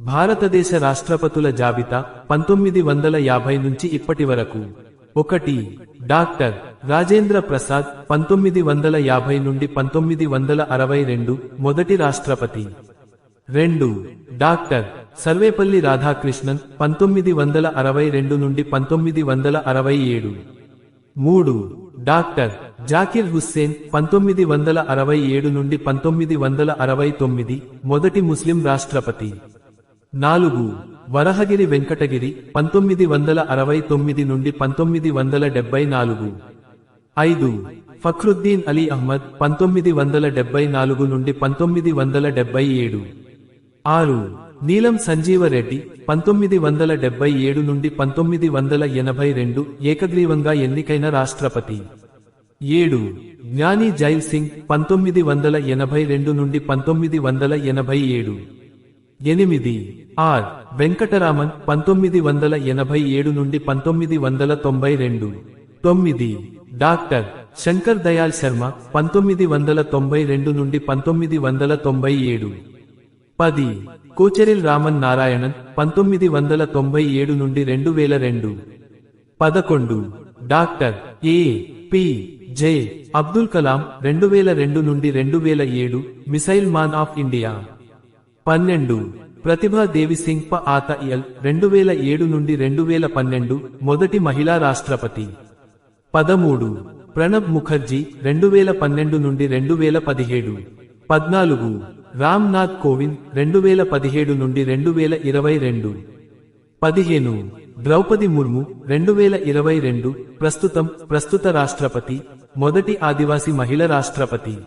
భారతదేశ రాష్ట్రపతుల జాబితా పంతొమ్మిది వందల యాభై నుంచి ఇప్పటి వరకు. ఒకటి డాక్టర్ రాజేంద్ర ప్రసాద్ పంతొమ్మిది వందల యాభై నుండి పంతొమ్మిది వందల అరవై రెండు మొదటి రాష్ట్రపతి. రెండు డాక్టర్ సర్వేపల్లి రాధాకృష్ణన్ పంతొమ్మిది వందల అరవై రెండు నుండి పంతొమ్మిది వందల అరవై ఏడు. మూడు డాక్టర్ జాకిర్ హుస్సేన్ పంతొమ్మిది వందల అరవై ఏడు నుండి పంతొమ్మిది వందల అరవై తొమ్మిది మొదటి ముస్లిం రాష్ట్రపతి. నాలుగు వరహగిరి వెంకటగిరి పంతొమ్మిది వందల అరవై తొమ్మిది నుండి పంతొమ్మిది వందల డెబ్బై నాలుగు. ఐదు ఫఖ్రుద్దీన్ అలీ అహ్మద్ పంతొమ్మిది వందల డెబ్బై నాలుగు నుండి పంతొమ్మిది వందల డెబ్బై ఏడు. ఆరు నీలం సంజీవరెడ్డి పంతొమ్మిది వందల డెబ్బై ఏడు నుండి పంతొమ్మిది వందల ఎనభై రెండు ఏకగ్రీవంగా ఎన్నికైన రాష్ట్రపతి. ఏడు జ్ఞాని జైల్ సింగ్ పంతొమ్మిది వందల ఎనభై రెండు నుండి పంతొమ్మిది వందల ఎనభై ఏడు. ఎనిమిది. ఆర్. వెంకటరామన్ పంతొమ్మిది వందల ఎనభై ఏడు నుండి పంతొమ్మిది వందల తొంభై రెండు. తొమ్మిది. డాక్టర్. శంకర్ దయాల్ శర్మ పంతొమ్మిది వందల తొంభై రెండు నుండి పంతొమ్మిది వందల తొంభై ఏడు. పది. కోచెరిల్ రామన్ నారాయణన్ పంతొమ్మిది వందల తొంభై ఏడు నుండి రెండు వేల రెండు. పదకొండు. Doctor. A. P. J. Abdul Kalam రెండు వేల రెండు నుండి రెండు వేల ఏడు మిసైల్ మాన్ ఆఫ్ ఇండియా. పన్నెండు. ప్రతిభా దేవి సింగ్ ప ఆత ఎల్ రెండు వేల ఏడు నుండి రెండు వేల పన్నెండు మొదటి మహిళా రాష్ట్రపతి. పదమూడు. ప్రణబ్ ముఖర్జీ రెండు వేల పన్నెండు నుండి రెండు వేల పదిహేడు. పద్నాలుగు. రామ్నాథ్ కోవింద్ రెండు వేల పదిహేడు నుండి రెండు వేల ఇరవై రెండు. పదిహేను. ద్రౌపది ముర్ము రెండు వేల ఇరవై రెండు ప్రస్తుతం ప్రస్తుత రాష్ట్రపతి మొదటి ఆదివాసి మహిళ రాష్ట్రపతి.